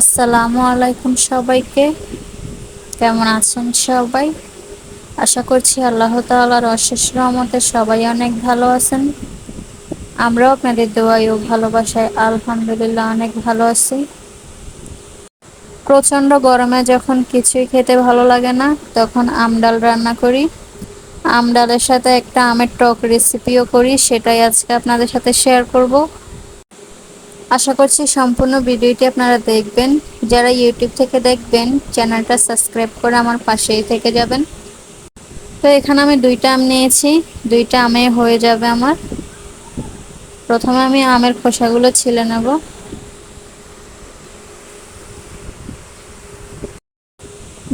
আসসালামু আলাইকুম সবাইকে। কেমন আছেন সবাই? আশা করছি আল্লাহ তাআলার অশেষ রহমতে সবাই অনেক ভালো আছেন। আমরাও আপনাদের দোয়াই ও ভালোবাসায় আলহামদুলিল্লাহ অনেক ভালো আছি। প্রচণ্ড গরমে যখন কিছুই খেতে ভালো লাগে না, তখন আমডাল রান্না করি। আমডালের সাথে একটা আমের টক রেসিপিও করি, সেটাই আজকে আপনাদের সাথে শেয়ার করব। আশা করছি সম্পূর্ণ ভিডিওটি আপনারা দেখবেন। যারা ইউটিউব থেকে দেখবেন, চ্যানেলটা সাবস্ক্রাইব করে আমার পাশেই থেকে যাবেন। তো এখানে আমি দুইটা আম নিয়েছি। দুইটা আমে হয়ে যাবে আমার। প্রথমে আমি আমের খোসাগুলো ছিলে নেব।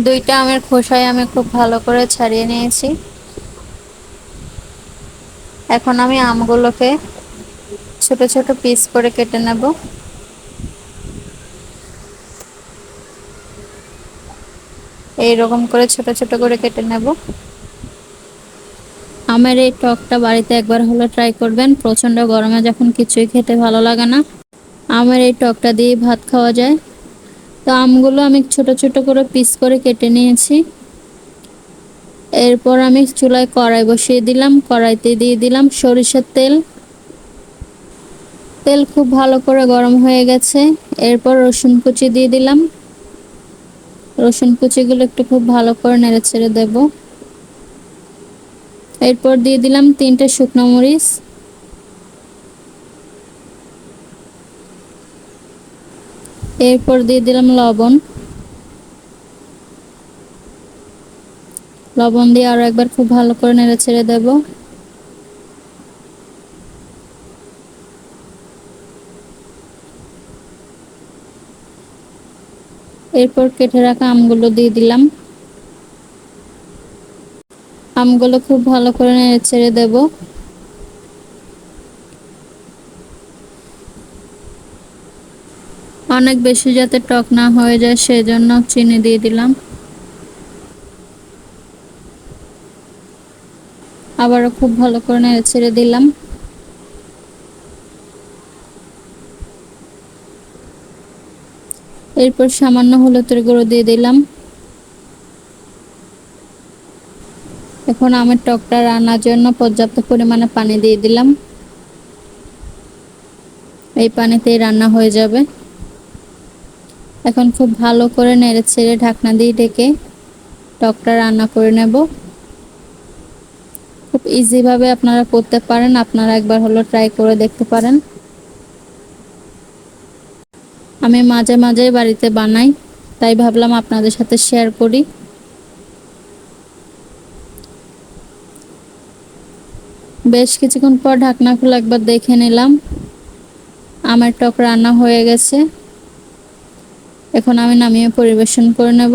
দুইটা আমের খোসায় আমি খুব ভালো করে ছাড়িয়ে নিয়েছি। এখন আমি আমগুলোকে ছোট ছোট পিস করে কেটে নেব। এই রকম করে ছোট ছোট করে কেটে নেব। আমের এই টকটা বাড়িতে একবার হলো ট্রাই করবেন। প্রচণ্ড গরমে যখন কিছুই খেতে ভালো লাগে না, আমের এই টকটা দিয়ে ভাত খাওয়া যায়। তো আমগুলো আমি ছোট ছোট করে পিস করে কেটে নিয়েছি। এরপর আমি চুলায় কড়াই বসিয়ে দিলাম। কড়াইতে দিয়ে দিলাম সরিষার তেল। তেল খুব ভালো করে গরম হয়ে গেছে। এরপর রসুন কুচি দিয়ে দিলাম। রসুন কুচিগুলো একটু খুব ভালো করে নেড়ে ছেড়ে দেব। এরপর দিয়ে দিলাম তিনটে শুকনো মরিচ। এরপর দিয়ে দিলাম লবণ। লবণ দিয়ে আরও একবার খুব ভালো করে নেড়ে ছেড়ে দেবো। এরপর কেটে রাখা আমগুলো দিয়ে দিলাম। আমগুলো খুব ভালো করে নেড়ে ছেড়ে দেব। অনেক বেশি যাতে টক না হয়ে যায় সেজন্য চিনি দিয়ে দিলাম। আবারও খুব ভালো করে নেড়ে ছেড়ে দিলাম। এরপর সামান্য হলুদের গুঁড়ো দিয়ে দিলাম। এখন আমের টকটা রান্নার জন্য পর্যাপ্ত পরিমাণে পানি দিয়ে দিলাম। এই পানিতেই রান্না হয়ে যাবে। এখন খুব ভালো করে নেড়ে ছেড়ে ঢাকনা দিয়ে ডেকে টকটা রান্না করে নেব। খুব ইজিভাবে আপনারা করতে পারেন। আপনারা একবার হলো ট্রাই করে দেখতে পারেন। আমি মাঝে মাঝে বাড়িতে বানাই, তাই ভাবলাম আপনাদের সাথে শেয়ার করি। বেশ কিছুক্ষণ পর ঢাকনা খুলে একবার দেখে নিলাম, আমার টক রান্না হয়ে গেছে। এখন আমি নামিয়ে পরিবেশন করে নেব।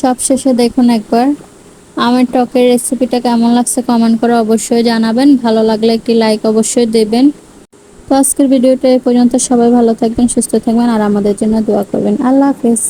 সব শেষে দেখুন একবার। আমার টকের রেসিপিটা কেমন লাগছে কমেন্ট করে অবশ্যই জানাবেন। ভালো লাগলে একটি লাইক অবশ্যই দেবেন। তো আজকের ভিডিওটা এ পর্যন্ত। সবাই ভালো থাকবেন, সুস্থ থাকবেন, আর আমাদের জন্য দোয়া করবেন। আল্লাহ হাফেজ।